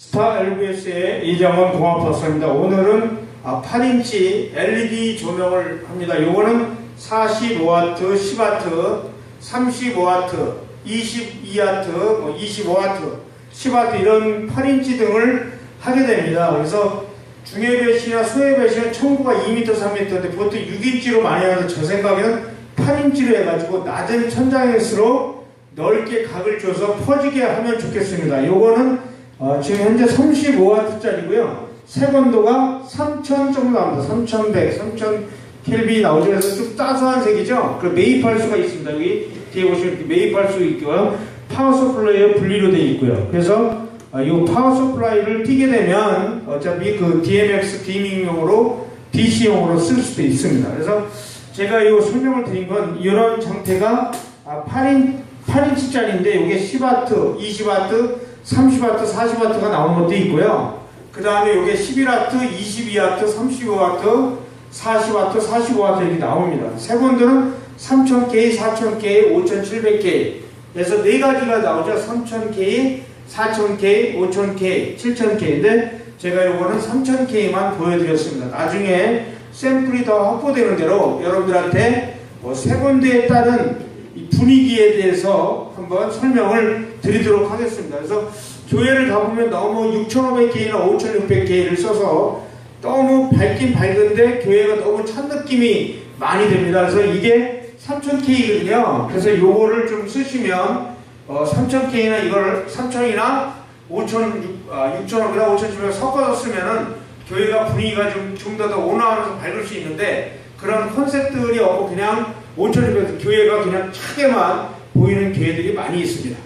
스타 LBS의 이정원 공합박사입니다. 오늘은 아, 8인치 LED 조명을 합니다. 요거는 45W, 10W, 35W, 22W, 뭐 25W, 10W 이런 8인치 등을 하게 됩니다. 그래서 중해 배시나 소해 배시는 청구가 2m, 3m인데 보통 6인치로 많이 하는데 저 생각에는 8인치로 해가지고 낮은 천장일수록 넓게 각을 줘서 퍼지게 하면 좋겠습니다. 요거는 어, 지금 현재 35W짜리고요. 색온도가 3000 정도 나옵니다. 3100, 3000 켈빈이 나오죠. 그래서 좀 따스한 색이죠. 그리고 매입할 수가 있습니다. 여기 뒤에 보시면 매입할 수 있고요. 파워 서플라이에 분리로 되어 있고요. 그래서 어, 이 파워 서플라이를 띄게 되면 어차피 그 DMX 디밍용으로 DC용으로 쓸 수도 있습니다. 그래서 제가 이 설명을 드린 건 이런 형태가 아, 8인 8인치짜리인데 이게 10W, 20W, 30W, 40W가 나오는 것도 있고요. 그 다음에 이게 11W, 22W, 35W, 40W, 45W 이렇게 나옵니다. 색온도는 3000K, 4000K, 5700K 그래서 네 가지가 나오죠. 3000K, 4000K, 5000K, 7000K인데 제가 이거는 3000K만 보여드렸습니다. 나중에 샘플이 더 확보되는 대로 여러분들한테 뭐 색온도에 따른 이 분위기에 대해서 한번 설명을 드리도록 하겠습니다. 그래서 교회를 가보면 너무 6,500개나 5,600개를 써서 너무 밝긴 밝은데 교회가 너무 찬 느낌이 많이 됩니다. 그래서 이게 3,000K거든요. 그래서 요거를 좀 쓰시면 어, 3,000K나 이걸 3,000이나 5,000, 아, 6,000이나 5,000을 섞어서 쓰면은 교회가 분위기가 좀 좀 더 더 온화하면서 밝을 수 있는데 그런 컨셉들이 없고 그냥 5,600 교회가 그냥 차게만 보이는 교회들이 많이 있습니다.